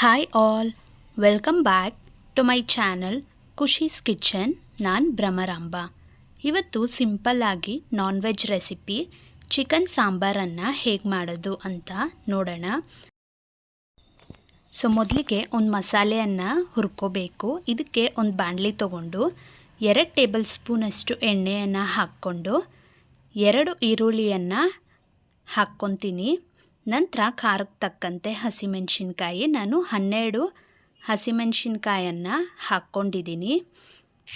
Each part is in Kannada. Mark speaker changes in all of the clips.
Speaker 1: Hi all welcome back to my channel Khushi's kitchen ನಾನು ಭ್ರಮರಾಂಬ. ಇವತ್ತು ಸಿಂಪಲ್ಲಾಗಿ ನಾನ್ ವೆಜ್ ರೆಸಿಪಿ ಚಿಕನ್ ಸಾಂಬಾರನ್ನು ಹೇಗೆ ಮಾಡೋದು ಅಂತ ನೋಡೋಣ. ಸೊ ಮೊದಲಿಗೆ ಒಂದು ಮಸಾಲೆಯನ್ನು ಹುರ್ಕೋಬೇಕು. ಇದಕ್ಕೆ ಒಂದು ಬಾಣಲಿ ತೊಗೊಂಡು ಎರಡು ಟೇಬಲ್ ಸ್ಪೂನಷ್ಟು ಎಣ್ಣೆಯನ್ನು ಹಾಕ್ಕೊಂಡು ಎರಡು ಈರುಳ್ಳಿಯನ್ನು ಹಾಕ್ಕೊತೀನಿ. ನಂತರ ಖಾರಕ್ಕೆ ತಕ್ಕಂತೆ ಹಸಿಮೆಣಸಿನ್ಕಾಯಿ ನಾನು ಹನ್ನೆರಡು ಹಸಿಮೆಣಸಿನ್ಕಾಯನ್ನು ಹಾಕ್ಕೊಂಡಿದ್ದೀನಿ.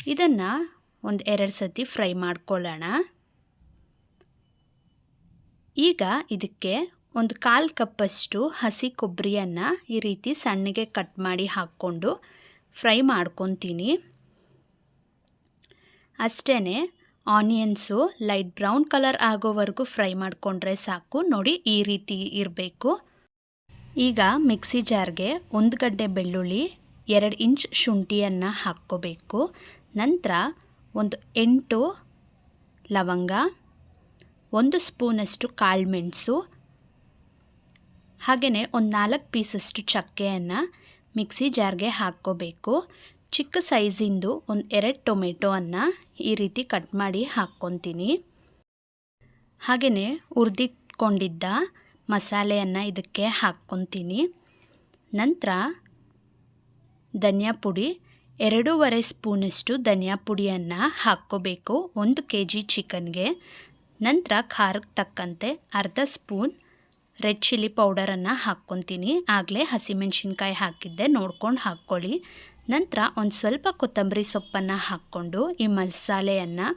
Speaker 1: ಇದನ್ನು ಒಂದು ಎರಡು ಸತಿ ಫ್ರೈ ಮಾಡ್ಕೊಳ್ಳೋಣ. ಈಗ ಇದಕ್ಕೆ ಒಂದು ಕಾಲು ಕಪ್ಪಷ್ಟು ಹಸಿ ಕೊಬ್ಬರಿಯನ್ನು ಈ ರೀತಿ ಸಣ್ಣಗೆ ಕಟ್ ಮಾಡಿ ಹಾಕ್ಕೊಂಡು ಫ್ರೈ ಮಾಡ್ಕೊತೀನಿ. ಅಷ್ಟೇ ಆನಿಯನ್ಸು ಲೈಟ್ ಬ್ರೌನ್ ಕಲರ್ ಆಗೋವರೆಗೂ ಫ್ರೈ ಮಾಡಿಕೊಂಡ್ರೆ ಸಾಕು. ನೋಡಿ, ಈ ರೀತಿ ಇರಬೇಕು. ಈಗ ಮಿಕ್ಸಿ ಜಾರ್ಗೆ ಒಂದು ಗಡ್ಡೆ ಬೆಳ್ಳುಳ್ಳಿ, ಎರಡು ಇಂಚ್ ಶುಂಠಿಯನ್ನು ಹಾಕ್ಕೋಬೇಕು. ನಂತರ ಒಂದು ಎಂಟು ಲವಂಗ, ಒಂದು ಸ್ಪೂನಷ್ಟು ಕಾಳುಮೆಣಸು ಹಾಗೆಯೇ ಒಂದು ನಾಲ್ಕು ಪೀಸಷ್ಟು ಚಕ್ಕೆಯನ್ನು ಮಿಕ್ಸಿ ಜಾರ್ಗೆ ಹಾಕ್ಕೋಬೇಕು. ಚಿಕ್ಕ ಸೈಜಿಂದು ಒಂದು ಎರಡು ಟೊಮೆಟೊವನ್ನು ಈ ರೀತಿ ಕಟ್ ಮಾಡಿ ಹಾಕ್ಕೊತೀನಿ. ಹಾಗೆಯೇ ಹುರಿದಿಟ್ಕೊಂಡಿದ್ದ ಮಸಾಲೆಯನ್ನು ಇದಕ್ಕೆ ಹಾಕ್ಕೊತೀನಿ. ನಂತರ ಧನಿಯಾ ಪುಡಿ, ಎರಡೂವರೆ ಸ್ಪೂನಷ್ಟು ಧನಿಯಾ ಪುಡಿಯನ್ನು ಹಾಕ್ಕೋಬೇಕು, ಒಂದು ಕೆ ಜಿ ಚಿಕನ್ಗೆ. ನಂತರ ಖಾರಕ್ಕೆ ತಕ್ಕಂತೆ ಅರ್ಧ ಸ್ಪೂನ್ ರೆಡ್ ಚಿಲ್ಲಿ ಪೌಡರನ್ನು ಹಾಕ್ಕೊತೀನಿ. ಆಗಲೇ ಹಸಿಮೆಣ್ಸಿನ್ಕಾಯಿ ಹಾಕಿದ್ದೆ ನೋಡ್ಕೊಂಡು ಹಾಕ್ಕೊಳ್ಳಿ. ನಂತರ ಒಂದು ಸ್ವಲ್ಪ ಕೊತ್ತಂಬರಿ ಸೊಪ್ಪನ್ನು ಹಾಕ್ಕೊಂಡು ಈ ಮಸಾಲೆಯನ್ನು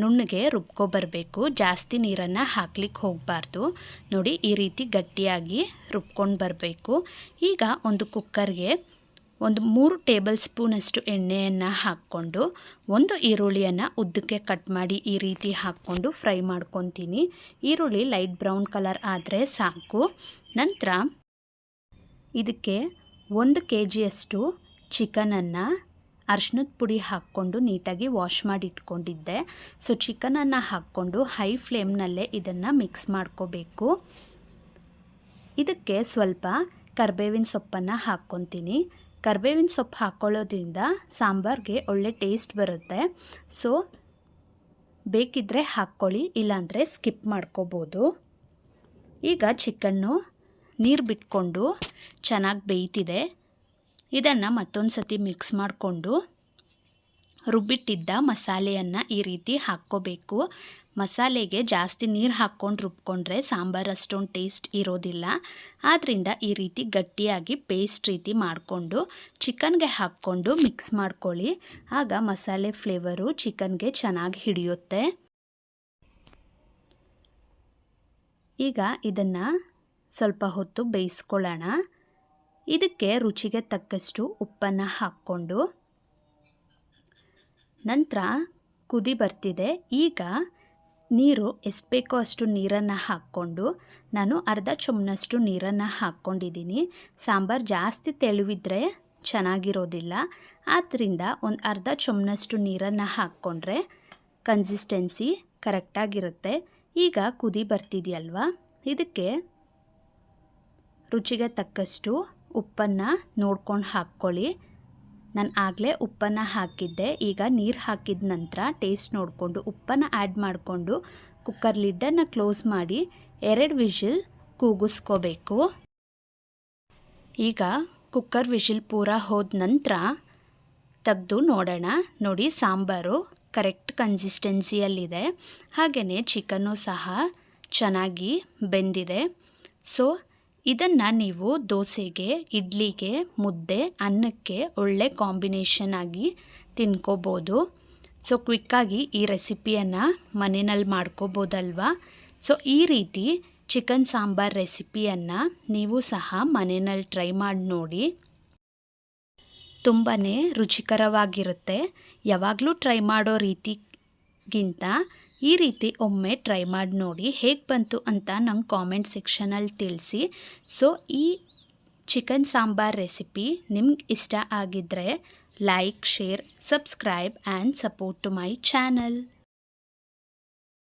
Speaker 1: ನುಣ್ಣಗೆ ರುಬ್ಕೊಬರಬೇಕು ಜಾಸ್ತಿ ನೀರನ್ನು ಹಾಕ್ಲಿಕ್ಕೆ ಹೋಗಬಾರ್ದು. ನೋಡಿ, ಈ ರೀತಿ ಗಟ್ಟಿಯಾಗಿ ರುಬ್ಕೊಂಡು ಬರಬೇಕು. ಈಗ ಒಂದು ಕುಕ್ಕರ್ಗೆ ಒಂದು ಮೂರು ಟೇಬಲ್ ಸ್ಪೂನಷ್ಟು ಎಣ್ಣೆಯನ್ನು ಹಾಕ್ಕೊಂಡು ಒಂದು ಈರುಳ್ಳಿಯನ್ನು ಉದ್ದಕ್ಕೆ ಕಟ್ ಮಾಡಿ ಈ ರೀತಿ ಹಾಕ್ಕೊಂಡು ಫ್ರೈ ಮಾಡ್ಕೊತೀನಿ. ಈರುಳ್ಳಿ ಲೈಟ್ ಬ್ರೌನ್ ಕಲರ್ ಆದರೆ ಸಾಕು. ನಂತರ ಇದಕ್ಕೆ ಒಂದು ಕೆ ಜಿಯಷ್ಟು ಚಿಕನನ್ನು ಅರ್ಶಿನದ ಪುಡಿ ಹಾಕ್ಕೊಂಡು ನೀಟಾಗಿ ವಾಶ್ ಮಾಡಿ ಇಟ್ಕೊಂಡಿದ್ದೆ ಸೊ ಚಿಕನನ್ನು ಹಾಕ್ಕೊಂಡು ಹೈ ಫ್ಲೇಮ್ನಲ್ಲೇ ಇದನ್ನು ಮಿಕ್ಸ್ ಮಾಡ್ಕೋಬೇಕು. ಇದಕ್ಕೆ ಸ್ವಲ್ಪ ಕರ್ಬೇವಿನ ಸೊಪ್ಪನ್ನು ಹಾಕ್ಕೊತೀನಿ. ಕರ್ಬೇವಿನ ಸೊಪ್ಪು ಹಾಕ್ಕೊಳ್ಳೋದ್ರಿಂದ ಸಾಂಬಾರಿಗೆ ಒಳ್ಳೆ ಟೇಸ್ಟ್ ಬರುತ್ತೆ. ಸೊ ಬೇಕಿದ್ದರೆ ಹಾಕ್ಕೊಳ್ಳಿ, ಇಲ್ಲಾಂದರೆ ಸ್ಕಿಪ್ ಮಾಡ್ಕೋಬೋದು. ಈಗ ಚಿಕನ್ನು ನೀರು ಬಿಟ್ಕೊಂಡು ಚೆನ್ನಾಗಿ ಬೇಯ್ತಿದೆ. ಇದನ್ನು ಮತ್ತೊಂದು ಸತಿ ಮಿಕ್ಸ್ ಮಾಡಿಕೊಂಡು ರುಬ್ಬಿಟ್ಟಿದ್ದ ಮಸಾಲೆಯನ್ನು ಈ ರೀತಿ ಹಾಕ್ಕೋಬೇಕು. ಮಸಾಲೆಗೆ ಜಾಸ್ತಿ ನೀರು ಹಾಕ್ಕೊಂಡು ರುಬ್ಕೊಂಡ್ರೆ ಸಾಂಬಾರು ಅಷ್ಟೊಂದು ಟೇಸ್ಟ್ ಇರೋದಿಲ್ಲ. ಆದ್ದರಿಂದ ಈ ರೀತಿ ಗಟ್ಟಿಯಾಗಿ ಪೇಸ್ಟ್ ರೀತಿ ಮಾಡಿಕೊಂಡು ಚಿಕನ್ಗೆ ಹಾಕ್ಕೊಂಡು ಮಿಕ್ಸ್ ಮಾಡ್ಕೊಳ್ಳಿ. ಆಗ ಮಸಾಲೆ ಫ್ಲೇವರು ಚಿಕನ್ಗೆ ಚೆನ್ನಾಗಿ ಹಿಡಿಯುತ್ತೆ. ಈಗ ಇದನ್ನು ಸ್ವಲ್ಪ ಹೊತ್ತು ಬೇಯಿಸ್ಕೊಳ್ಳೋಣ. ಇದಕ್ಕೆ ರುಚಿಗೆ ತಕ್ಕಷ್ಟು ಉಪ್ಪನ್ನು ಹಾಕ್ಕೊಂಡು ನಂತರ ಕುದಿ ಬರ್ತಿದೆ. ಈಗ ನೀರು ಎಷ್ಟು ಬೇಕೋ ಅಷ್ಟು ನೀರನ್ನು ಹಾಕ್ಕೊಂಡು ನಾನು ಅರ್ಧ ಚಮನಷ್ಟು ನೀರನ್ನು ಹಾಕ್ಕೊಂಡಿದ್ದೀನಿ. ಸಾಂಬಾರು ಜಾಸ್ತಿ ತೆಳುವಿದ್ರೆ ಚೆನ್ನಾಗಿರೋದಿಲ್ಲ. ಆದ್ದರಿಂದ ಒಂದು ಅರ್ಧ ಚಮನಷ್ಟು ನೀರನ್ನು ಹಾಕ್ಕೊಂಡ್ರೆ ಕನ್ಸಿಸ್ಟೆನ್ಸಿ ಕರೆಕ್ಟಾಗಿರುತ್ತೆ. ಈಗ ಕುದಿ ಬರ್ತಿದೆಯಲ್ವ? ಇದಕ್ಕೆ ರುಚಿಗೆ ತಕ್ಕಷ್ಟು ಉಪ್ಪನ್ನು ನೋಡ್ಕೊಂಡು ಹಾಕ್ಕೊಳ್ಳಿ. ನಾನು ಆಗಲೇ ಉಪ್ಪನ್ನು ಹಾಕಿದ್ದೆ. ಈಗ ನೀರು ಹಾಕಿದ ನಂತರ ಟೇಸ್ಟ್ ನೋಡಿಕೊಂಡು ಉಪ್ಪನ್ನು ಆ್ಯಡ್ ಮಾಡಿಕೊಂಡು ಕುಕ್ಕರ್ ಲಿಡ್ಡನ್ನು ಕ್ಲೋಸ್ ಮಾಡಿ ಎರಡು ವಿಷಿಲ್ ಕೂಗಿಸ್ಕೋಬೇಕು. ಈಗ ಕುಕ್ಕರ್ ವಿಷಿಲ್ ಪೂರ ಹೋದ ನಂತರ ತೆಗೆದು ನೋಡೋಣ. ನೋಡಿ ಸಾಂಬಾರು ಕರೆಕ್ಟ್ ಕನ್ಸಿಸ್ಟೆನ್ಸಿಯಲ್ಲಿದೆ ಹಾಗೆಯೇ ಚಿಕನ್ನು ಸಹ ಚೆನ್ನಾಗಿ ಬೆಂದಿದೆ. ಸೊ ಇದನ್ನು ನೀವು ದೋಸೆಗೆ, ಇಡ್ಲಿಗೆ, ಮುದ್ದೆ, ಅನ್ನಕ್ಕೆ ಒಳ್ಳೆ ಕಾಂಬಿನೇಷನ್ ಆಗಿ ತಿನ್ಕೋಬೋದು. ಸೊ ಕ್ವಿಕ್ಕಾಗಿ ಈ ರೆಸಿಪಿಯನ್ನು ಮನೆಯಲ್ಲಿ ಮಾಡ್ಕೋಬೋದಲ್ವಾ? ಸೊ ಈ ರೀತಿ ಚಿಕನ್ ಸಾಂಬಾರ್ ರೆಸಿಪಿಯನ್ನು ನೀವು ಸಹ ಮನೆಯಲ್ಲಿ ಟ್ರೈ ಮಾಡಿ ನೋಡಿ. ತುಂಬಾ ರುಚಿಕರವಾಗಿರುತ್ತೆ. ಯಾವಾಗಲೂ ಟ್ರೈ ಮಾಡೋ ರೀತಿಗಿಂತ ಈ ರೀತಿ ಒಮ್ಮೆ ಟ್ರೈ ಮಾಡಿ ನೋಡಿ ಹೇಗೆ ಬಂತು ಅಂತ ನಂಗೆ ಕಾಮೆಂಟ್ ಸೆಕ್ಷನಲ್ಲಿ ತಿಳಿಸಿ. ಸೊ ಈ ಚಿಕನ್ ಸಾಂಬಾರ್ ರೆಸಿಪಿ ನಿಮ್ಗೆ ಇಷ್ಟ ಆಗಿದ್ದರೆ like share subscribe and support to my channel